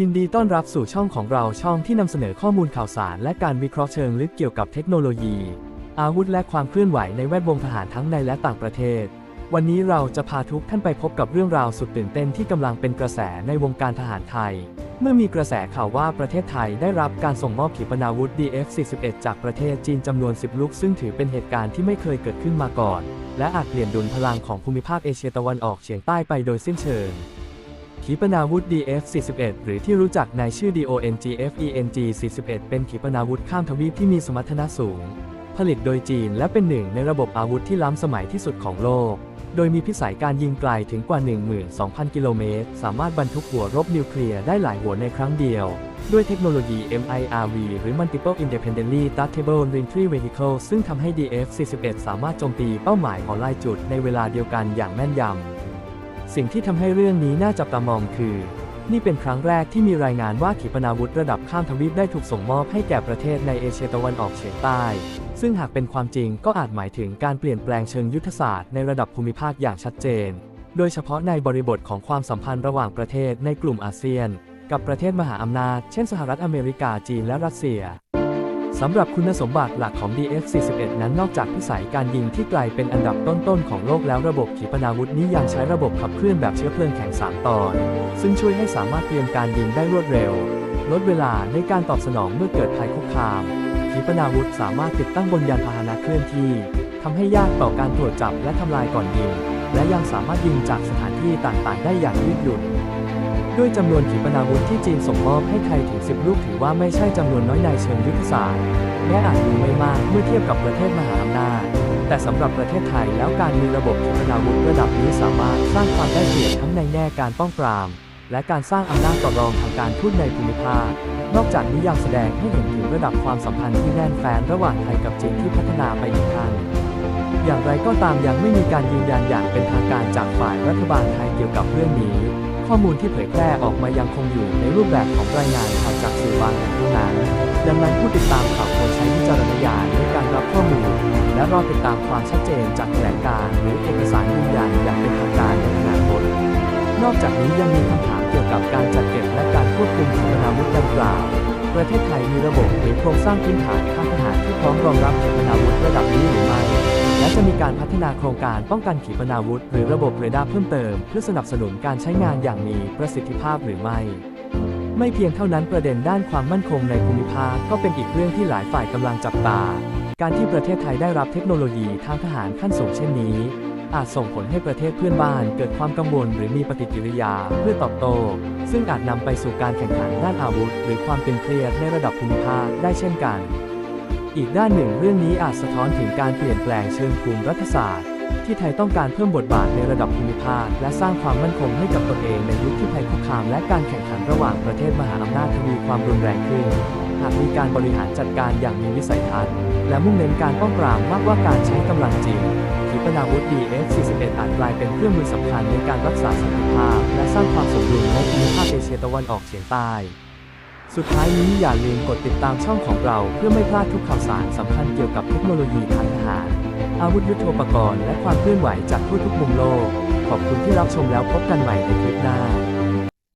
ยินดีต้อนรับสู่ช่องของเราช่องที่นำเสนอข้อมูลข่าวสาร และการวิเคราะห์เชิงลึกเกี่ยวกับเทคโนโลยี อาวุธและความเคลื่อนไหวในแวดวงทหารทั้งในและต่างประเทศ วันนี้เราจะพาทุกท่านไปพบกับเรื่องราวสุดตื่นเต้นที่กำลังเป็นกระแสในวงการทหารไทย เมื่อมีกระแสข่าวว่าประเทศไทยได้รับการส่งมอบขีปนาวุธ DF-41 จากประเทศจีนจำนวน 10 ลูก ซึ่งถือเป็นเหตุการณ์ที่ไม่เคยเกิดขึ้นมาก่อน และอาจเปลี่ยนดุลพลังของภูมิภาคเอเชียตะวันออกเฉียงใต้ไปโดยสิ้นเชิง ขีปนาวุธ DF-41 หรือที่รู้จักในชื่อ DONG-FENG-41 เป็นขีปนาวุธข้ามทวีปที่มีสมรรถนะสูง ผลิตโดยจีนและเป็นหนึ่งในระบบอาวุธที่ล้ำสมัยที่สุดของโลก โดยมีพิสัยการยิงไกลถึงกว่า 12,000 กิโลเมตร สามารถบรรทุกหัวรบนิวเคลียร์ได้หลายหัวในครั้งเดียว ด้วยเทคโนโลยี MIRV หรือ Multiple Independently Targetable Reentry Vehicle ซึ่งทำให้ DF-41 สามารถโจมตีเป้าหมายของลายจุดในเวลาเดียวกันอย่างแม่นยำ สิ่งที่ทำให้เรื่องนี้น่าจับตามองคือ นี่เป็นครั้งแรกที่มีรายงานว่าขีปนาวุธระดับข้ามทวีปได้ถูกส่งมอบให้แก่ประเทศในเอเชียตะวันออกเฉียงใต้ ซึ่งหากเป็นความจริงก็อาจหมายถึงการเปลี่ยนแปลงเชิงยุทธศาสตร์ในระดับภูมิภาคอย่างชัดเจน โดยเฉพาะในบริบทของความสัมพันธ์ระหว่างประเทศในกลุ่มอาเซียน กับประเทศมหาอำนาจ เช่น สหรัฐอเมริกาจีนและรัสเซีย สำหรับคุณสมบัติหลักของ DF-41 นั้นนอกจากพิสัยการยิงที่ไกลเป็นอันดับต้นๆของโลกแล้วระบบขีปนาวุธนี้ยังใช้ระบบขับเคลื่อนแบบเชื้อเพลิงแข็งสามตอน ซึ่งช่วยให้สามารถเตรียมการยิงได้รวดเร็ว ลดเวลาในการตอบสนองเมื่อเกิดภัยคุกคาม ขีปนาวุธสามารถติดตั้งบนยานพาหนะเคลื่อนที่ทำให้ยากต่อการตรวจจับและทำลายก่อนยิง และยังสามารถยิงจากสถานที่ต่างๆ ได้อย่างยืดหยุ่น ด้วยจำนวนขีปนาวุธที่จีนส่งมอบให้ไทยถึง 10 ลูกถือว่าไม่ใช่จำนวนน้อยในเชิงยุทธศาสตร์แม้อาจดูไม่มากเมื่อเทียบกับประเทศมหาอำนาจแต่สำหรับประเทศไทยแล้วการมีระบบขีปนาวุธระดับนี้สามารถสร้างความได้เปรียบทั้งในแง่การป้องปราม และการสร้างอำนาจต่อรองทางการทูตในภูมิภาค นอกจากนี้ยังแสดงให้เห็นถึงระดับความสัมพันธ์ที่แน่นแฟ้นระหว่างไทยกับจีนที่พัฒนาไปอีกขั้นอย่างไรก็ตามยังไม่มีการยืนยันอย่างเป็นทางการจากฝ่ายรัฐบาลไทยเกี่ยวกับเรื่องนี้ ข้อมูลที่เผยแพร่ออกมายังคงอยู่ในรูปแบบของรายงานข่าวจากสื่อบางแห่งเท่านั้น ดังนั้นผู้ติดตามข่าวควรใช้วิจารณญาณในการรับข้อมูล และรอติดตามความชัดเจนจากแถลงการหรือเอกสารยืนยันอย่างเป็นทางการในอนาคตนอกจากนี้ยังมีคำถามเกี่ยวกับการจัดเก็บและการควบคุมขีปนาวุธดังกล่าว ประเทศไทยมีระบบหรือโครงสร้างพื้นฐานทางทหารที่พร้อมรองรับขีปนาวุธระดับนี้หรือไม่ จะมีการพัฒนาโครงการป้องกันขีปนาวุธ หรือระบบเรดาร์เพิ่มเติม เพื่อสนับสนุนการใช้งานอย่างมีประสิทธิภาพหรือไม่ไม่เพียงเท่านั้นประเด็นด้านความมั่นคงในภูมิภาคก็เป็นอีกเรื่องที่หลายฝ่ายกำลังจับตา การที่ประเทศไทยได้รับเทคโนโลยีทางทหารขั้นสูงเช่นนี้ อาจส่งผลให้ประเทศเพื่อนบ้านเกิดความกังวลหรือมีปฏิกิริยาเพื่อตอบโต้ ซึ่งอาจนำไปสู่การแข่งขันด้านอาวุธ หรือความเป็นเครียดในระดับภูมิภาคได้เช่นกัน อีกด้านหนึ่งเรื่องนี้อาจสะท้อนถึงการเปลี่ยนแปลงเชิงภูมิรัฐศาสตร์ ที่ไทยต้องการเพิ่มบทบาทในระดับภูมิภาค และสร้างความมั่นคงให้กับตนเองในยุคที่ภัยคุกคามและการแข่งขันระหว่างประเทศมหาอำนาจทวีความรุนแรงขึ้น หากมีการบริหารจัดการอย่างมีวิสัยทัศน์ และมุ่งเน้นการป้องปรามมากกว่าการใช้กำลังจริงขีปนาวุธ DF-41 อาจกลายเป็นเครื่องมือสำคัญในการรักษาสันติภาพ และสร้างความสมดุลในภูมิภาคเอเชียตะวันออกเฉียงใต้ สุดท้ายนี้อย่าลืมกดติดตามช่องของเรา เพื่อไม่พลาดทุกข่าวสารสำคัญเกี่ยวกับเทคโนโลยีทางทหาร อาวุธยุทโธปกรณ์และความเคลื่อนไหวจากทั่วทุกมุมโลก ขอบคุณที่รับชมแล้วพบกันใหม่ในคลิปหน้า